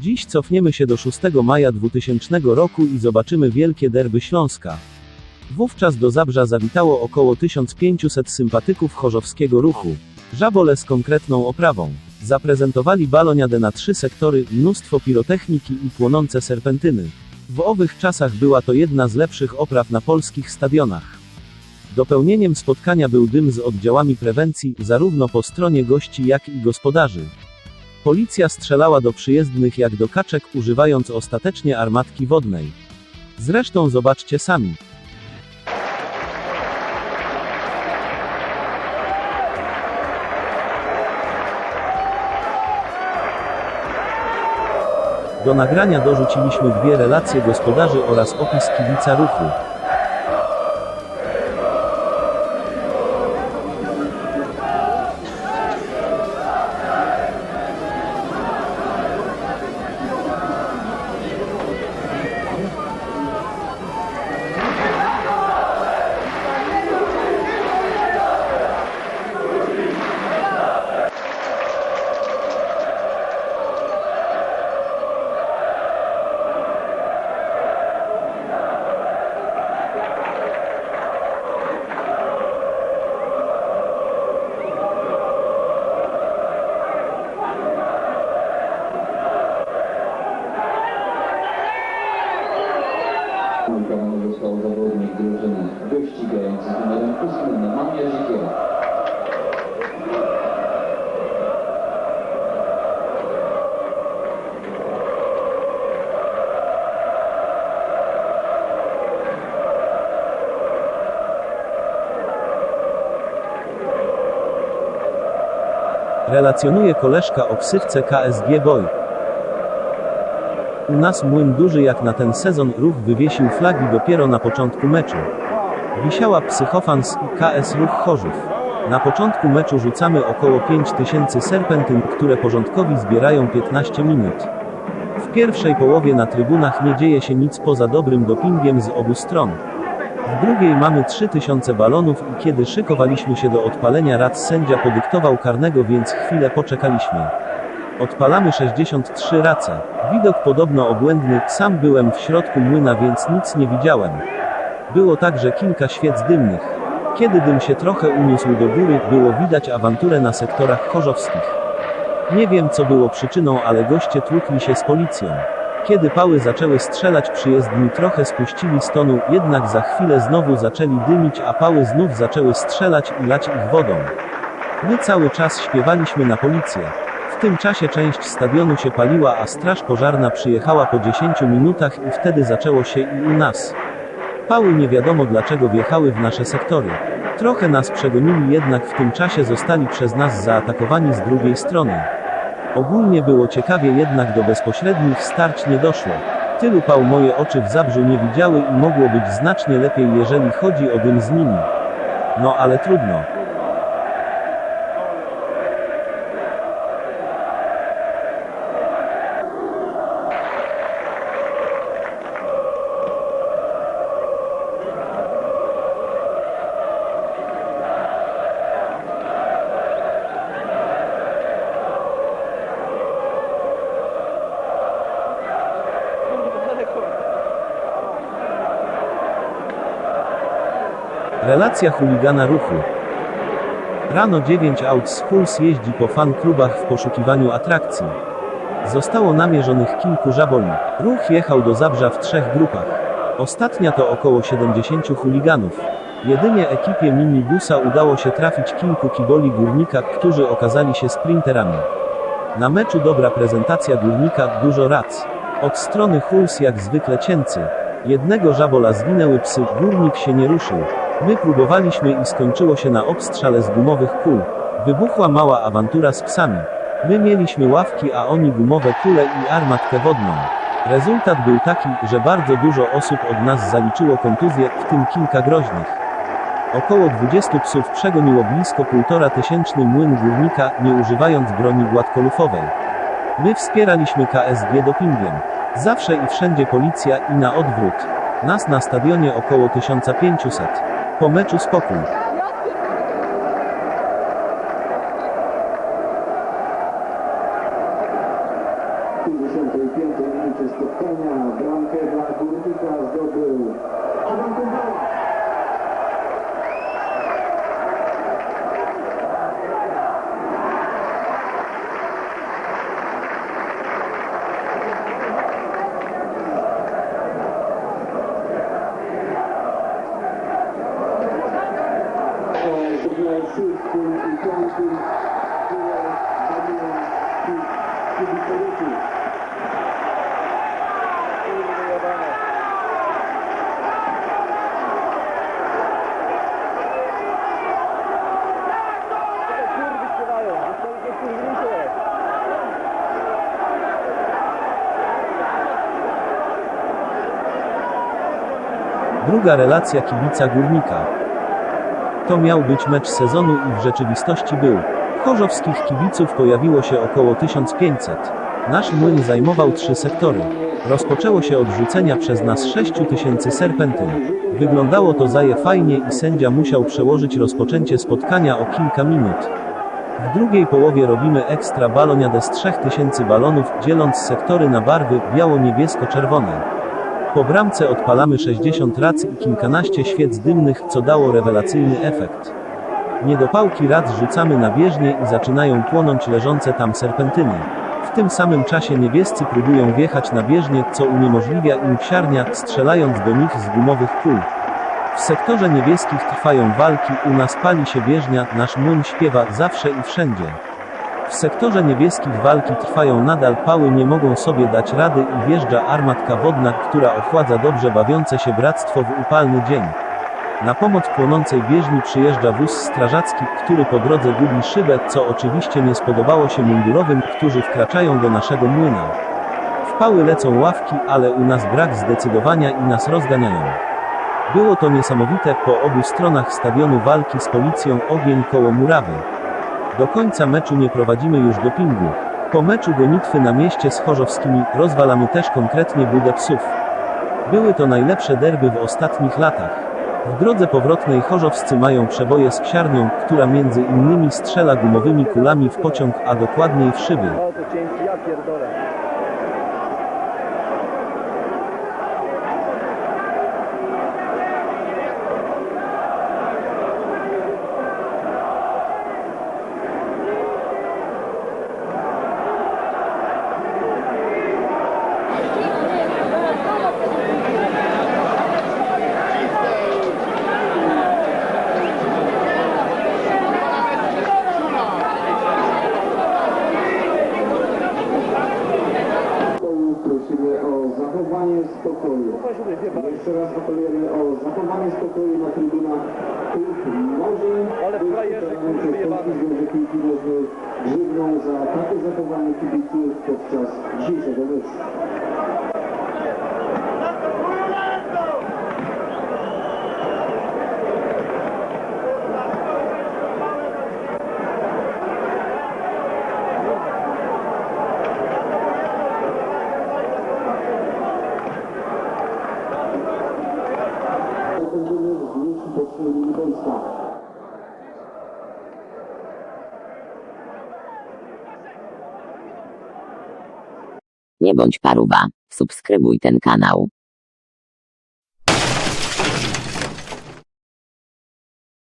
Dziś cofniemy się do 6 maja 2000 roku i zobaczymy wielkie derby Śląska. Wówczas do Zabrza zawitało około 1500 sympatyków chorzowskiego ruchu. Żabole z konkretną oprawą. Zaprezentowali baloniadę na trzy sektory, mnóstwo pirotechniki i płonące serpentyny. W owych czasach była to jedna z lepszych opraw na polskich stadionach. Dopełnieniem spotkania był dym z oddziałami prewencji, zarówno po stronie gości, jak i gospodarzy. Policja strzelała do przyjezdnych jak do kaczek, używając ostatecznie armatki wodnej. Zresztą zobaczcie sami. Do nagrania dorzuciliśmy dwie relacje gospodarzy oraz opis kibica ruchu. Numerem 8 Mamierzykiem. Relacjonuje koleżka o ksywce KSG Boy. U nas młyn duży jak na ten sezon ruch wywiesił flagi dopiero na początku meczu. Wisiała Psychofans i KS Ruch Chorzów. Na początku meczu rzucamy około 5000 serpentyn, które porządkowi zbierają 15 minut. W pierwszej połowie na trybunach nie dzieje się nic poza dobrym dopingiem z obu stron. W drugiej mamy 3000 balonów i kiedy szykowaliśmy się do odpalenia rad sędzia podyktował karnego więc chwilę poczekaliśmy. Odpalamy 63 race. Widok podobno obłędny, sam byłem w środku młyna więc nic nie widziałem. Było także kilka świec dymnych. Kiedy dym się trochę uniósł do góry, było widać awanturę na sektorach chorzowskich. Nie wiem co było przyczyną, ale goście tłukli się z policją. Kiedy pały zaczęły strzelać, przyjezdni trochę spuścili stonu, jednak za chwilę znowu zaczęli dymić, a pały znów zaczęły strzelać i lać ich wodą. My cały czas śpiewaliśmy na policję. W tym czasie część stadionu się paliła, a straż pożarna przyjechała po 10 minutach i wtedy zaczęło się i u nas. Pały nie wiadomo dlaczego wjechały w nasze sektory. Trochę nas przegonili, jednak w tym czasie zostali przez nas zaatakowani z drugiej strony. Ogólnie było ciekawie, jednak do bezpośrednich starć nie doszło. Tylu pał moje oczy w zabrzu nie widziały i mogło być znacznie lepiej, jeżeli chodzi o dym z nimi. No ale trudno. Relacja chuligana ruchu. Rano 9 aut z Puls jeździ po fan klubach w poszukiwaniu atrakcji. Zostało namierzonych kilku żaboli. Ruch jechał do Zabrza w trzech grupach. Ostatnia to około 70 chuliganów. Jedynie ekipie minibusa udało się trafić kilku kiboli górnika, którzy okazali się sprinterami. Na meczu dobra prezentacja górnika, dużo rac. Od strony Huls jak zwykle cięcy. Jednego żabola zwinęły psy, górnik się nie ruszył. My próbowaliśmy i skończyło się na obstrzale z gumowych kul. Wybuchła mała awantura z psami. My mieliśmy ławki, a oni gumowe kule i armatkę wodną. Rezultat był taki, że bardzo dużo osób od nas zaliczyło kontuzje, w tym kilka groźnych. Około 20 psów przegoniło blisko półtora tysięczny młyn górnika, nie używając broni gładkolufowej. My wspieraliśmy KSG dopingiem. Zawsze i wszędzie policja i na odwrót. Nas na stadionie około 1500. Po meczu spokój. W 50 tej piątej minucie spotkania bramkę dla Górnika zdobył Druga relacja kibica górnika. To miał być mecz sezonu i w rzeczywistości był. Chorzowskich kibiców pojawiło się około 1500. Nasz młyn zajmował trzy sektory. Rozpoczęło się od rzucenia przez nas 6000 serpentyn. Wyglądało to zaje fajnie i sędzia musiał przełożyć rozpoczęcie spotkania o kilka minut. W drugiej połowie robimy ekstra baloniadę z 3000 balonów, dzieląc sektory na barwy biało-niebiesko-czerwone. Po bramce odpalamy 60 rac i kilkanaście świec dymnych, co dało rewelacyjny efekt. Niedopałki rac rzucamy na bieżnię i zaczynają płonąć leżące tam serpentyny. W tym samym czasie niebiescy próbują wjechać na bieżnię, co uniemożliwia im psiarnia, strzelając do nich z gumowych kul. W sektorze niebieskich trwają walki, u nas pali się bieżnia, nasz młyn śpiewa zawsze i wszędzie. W sektorze niebieskich walki trwają nadal, pały nie mogą sobie dać rady i wjeżdża armatka wodna, która ochładza dobrze bawiące się bractwo w upalny dzień. Na pomoc płonącej bieżni przyjeżdża wóz strażacki, który po drodze gubi szybę, co oczywiście nie spodobało się mundurowym, którzy wkraczają do naszego młyna. W pały lecą ławki, ale u nas brak zdecydowania i nas rozganiają. Było to niesamowite, po obu stronach stadionu walki z policją ogień koło murawy. Do końca meczu nie prowadzimy już dopingu. Po meczu gonitwy na mieście z Chorzowskimi rozwalamy też konkretnie budę psów. Były to najlepsze derby w ostatnich latach. W drodze powrotnej chorzowscy mają przeboje z psiarnią, która między innymi strzela gumowymi kulami w pociąg, a dokładniej w szyby. O, to ciężki, ja pierdolę. Prosimy o zachowanie Jeszcze raz apelujemy o zachowanie spokoju na trybunach. Może Ale frajerzy, wyjebane. Polski Związek Piłki Nożnej grzywną za takie zachowanie kibiców podczas dzisiejszego meczu. Nie bądź paruwa. Subskrybuj ten kanał.